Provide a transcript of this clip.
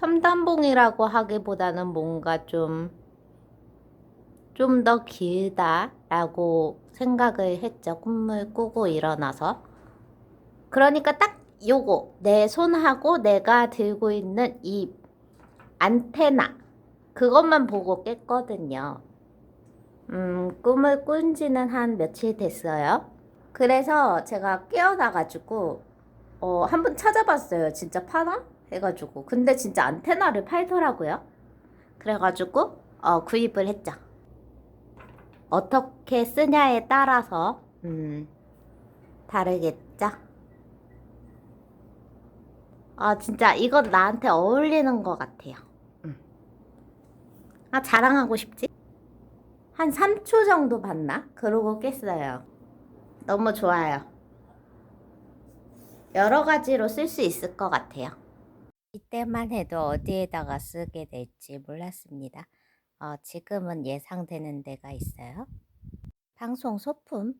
3단봉이라고 하기보다는 뭔가 좀, 좀 더 길다라고 생각을 했죠. 꿈을 꾸고 일어나서. 그러니까 딱 요거, 내 손하고 내가 들고 있는 이 안테나, 그것만 보고 깼거든요. 음, 꿈을 꾼 지는 한 며칠 됐어요. 그래서 제가 깨어나가지고, 어, 한번 찾아봤어요. 진짜 파나? 해가지고. 근데 진짜 안테나를 팔더라고요. 그래가지고, 어, 구입을 했죠. 어떻게 쓰냐에 따라서, 음, 다르겠죠? 아, 진짜 이건 나한테 어울리는 것 같아요. 음. 아, 자랑하고 싶지? 한 3초 정도 봤나? 그러고 깼어요. 너무 좋아요. 여러 가지로 쓸 수 있을 것 같아요. 이때만 해도 어디에다가 쓰게 될지 몰랐습니다. 어, 지금은 예상되는 데가 있어요. 방송 소품